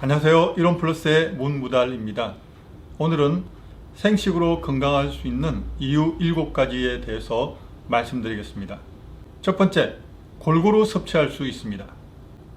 안녕하세요. 이론 플러스의 문무달입니다. 오늘은 생식으로 건강할 수 있는 이유 7가지에 대해서 말씀드리겠습니다. 첫 번째, 골고루 섭취할 수 있습니다.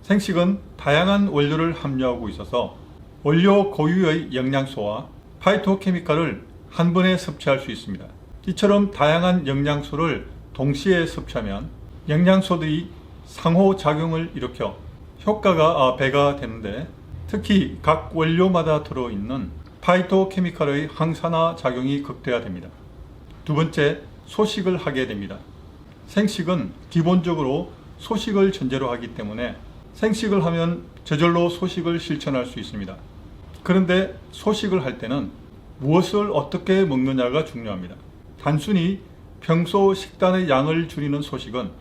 생식은 다양한 원료를 함유하고 있어서 원료 고유의 영양소와 파이토케미칼을 한 번에 섭취할 수 있습니다. 이처럼 다양한 영양소를 동시에 섭취하면 영양소들이 상호작용을 일으켜 효과가 아, 배가 되는데 특히 각 원료마다 들어있는 파이토케미칼의 항산화 작용이 극대화됩니다. 두 번째, 소식을 하게 됩니다. 생식은 기본적으로 소식을 전제로 하기 때문에 생식을 하면 저절로 소식을 실천할 수 있습니다. 그런데 소식을 할 때는 무엇을 어떻게 먹느냐가 중요합니다. 단순히 평소 식단의 양을 줄이는 소식은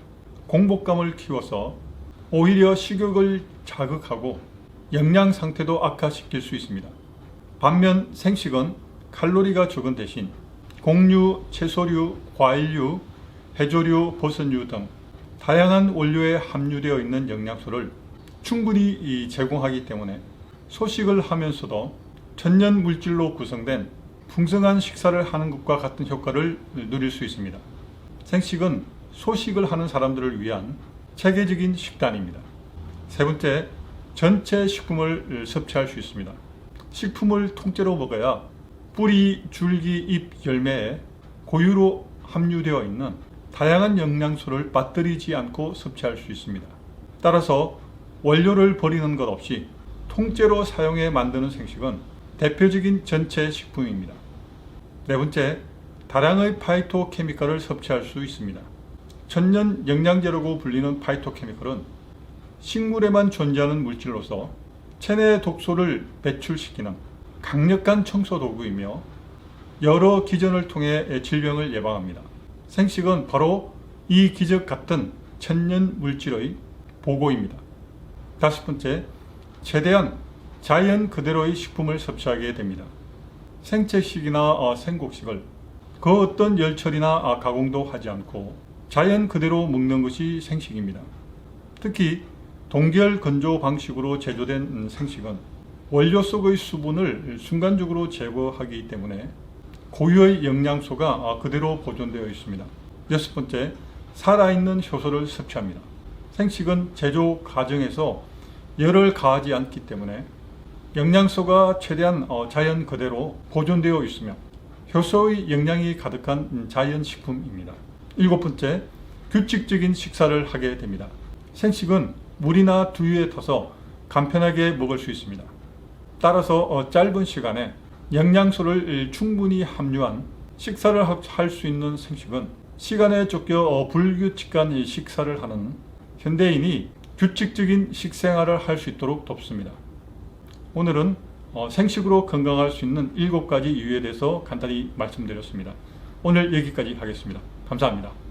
공복감을 키워서 오히려 식욕을 자극하고 영양 상태도 악화시킬 수 있습니다. 반면 생식은 칼로리가 적은 대신 곡류, 채소류, 과일류, 해조류, 버섯류 등 다양한 원료에 함유되어 있는 영양소를 충분히 이 제공하기 때문에 소식을 하면서도 천연 물질로 구성된 풍성한 식사를 하는 것과 같은 효과를 누릴 수 있습니다. 생식은 소식을 하는 사람들을 위한 체계적인 식단입니다. 세 번째, 전체 식품을 섭취할 수 있습니다. 식품을 통째로 먹어야 뿌리, 줄기, 잎, 열매에 고유로 함유되어 있는 다양한 영양소를 빠뜨리지 않고 섭취할 수 있습니다. 따라서 원료를 버리는 것 없이 통째로 사용해 만드는 생식은 대표적인 전체 식품입니다. 네 번째, 다량의 파이토케미칼을 섭취할 수 있습니다. 천연 영양제라고 불리는 파이토케미칼은 식물에만 존재하는 물질로서 체내 독소를 배출시키는 강력한 청소 도구이며 여러 기전을 통해 질병을 예방합니다. 생식은 바로 이 기적 같은 천연 물질의 보고입니다. 다섯 번째, 최대한 자연 그대로의 식품을 섭취하게 됩니다. 생채식이나 어, 생곡식을 그 어떤 열처리나 아, 가공도 하지 않고 자연 그대로 먹는 것이 생식입니다. 특히 동결 건조 방식으로 제조된 음, 생식은 원료 속의 수분을 순간적으로 제거하기 때문에 고유의 영양소가 아, 그대로 보존되어 있습니다. 여섯 번째, 살아있는 효소를 섭취합니다. 생식은 제조 과정에서 열을 가하지 않기 때문에 영양소가 최대한 어, 자연 그대로 보존되어 있으며 효소의 영양이 가득한 음, 자연 식품입니다. 일곱 번째, 규칙적인 식사를 하게 됩니다. 생식은 물이나 두유에 타서 간편하게 먹을 수 있습니다. 따라서 어, 짧은 시간에 영양소를 충분히 함유한 식사를 할 수 있는 생식은 시간에 쫓겨 어, 불규칙한 이 식사를 하는 현대인이 규칙적인 식생활을 할 수 있도록 돕습니다. 오늘은 어, 생식으로 건강할 수 있는 7가지 이유에 대해서 간단히 말씀드렸습니다. 오늘 여기까지 하겠습니다. 감사합니다.